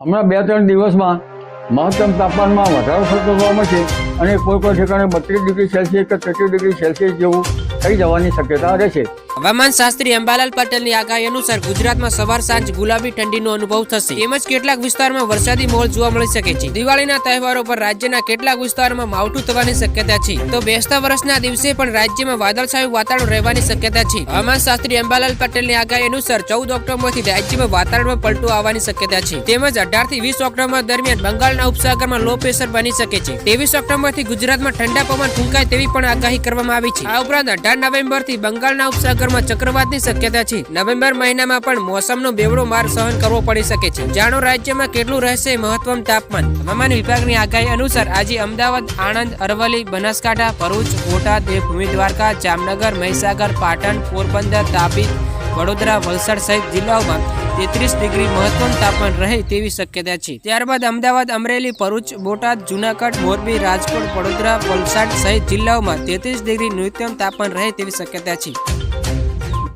હમણાં બે ત્રણ દિવસમાં મહત્તમ તાપમાનમાં વધારો થતો જોવા મળશે અને કોઈ કોઈ ઠેકાણે બત્રીસ ડિગ્રી સેલ્સિયસ કે તેત્રીસ ડિગ્રી સેલ્સિયસ જેવું થઈ જવાની શક્યતા રહેશે. હવામાન શાસ્ત્રી અંબાલાલ પટેલની આગાહી અનુસાર ગુજરાતમાં સવાર સાંજ ગુલાબી ઠંડીનો અનુભવ થશે. તેમજ કેટલાક વિસ્તારમાં વરસાદી માહોલ જોવા મળી શકે છે. દિવાળીના તહેવારો પર રાજ્યના કેટલાક વિસ્તારોમાં માવઠું થવાની શક્યતા છે. તો બેસતા વર્ષના દિવસે પણ રાજ્યમાં વાદળછાયું વાતાવરણ રહેવાની શક્યતા છે. હવામાન શાસ્ત્રી અંબાલાલ પટેલની આગાહી અનુસાર ચૌદ ઓક્ટોબરથી રાજ્યમાં વાતાવરણમાં પલટો આવવાની શક્યતા છે. તેમજ અઢારથી વીસ ઓક્ટોબર દરમિયાન બંગાળના ઉપસાગરમાં લો પ્રેશર બની શકે છે. ત્રેવીસ ઓક્ટોબરથી ગુજરાતમાં ઠંડા પવન ફૂંકાય તેવી પણ આગાહી કરવામાં આવી છે. આ ઉપરાંત અઢાર નવેમ્બરથી બંગાળના ઉપસાગરમાં ચક્રવાતની શક્યતા છે. નવેમ્બર મહિનામાં પણ મોસમનો બેવડો માર સહન કરવો પડી શકે છે. જાણો રાજ્યમાં કેટલું રહેશે મહત્તમ તાપમાન? હવામાન વિભાગની આગાહી અનુસાર આજે અમદાવાદ, આણંદ, અરવલ્લી, બનાસકાંઠા, ભરૂચ, બોટાદ, દેવભૂમિ, દ્વારકા, જામનગર, મહીસાગર, પાટણ, પોરબંદર, તાપી, વડોદરા, વલસાડ સહિત જિલ્લાઓમાં તેત્રીસ ડિગ્રી મહત્તમ તાપમાન રહે તેવી શક્યતા છે. ત્યારબાદ અમદાવાદ, અમરેલી, ભરૂચ, બોટાદ, જુનાગઢ, મોરબી, રાજકોટ, વડોદરા વલસાડ સહિત જિલ્લાઓમાં તેત્રીસ ડિગ્રી ન્યૂનતમ તાપમાન રહે તેવી શક્યતા છે.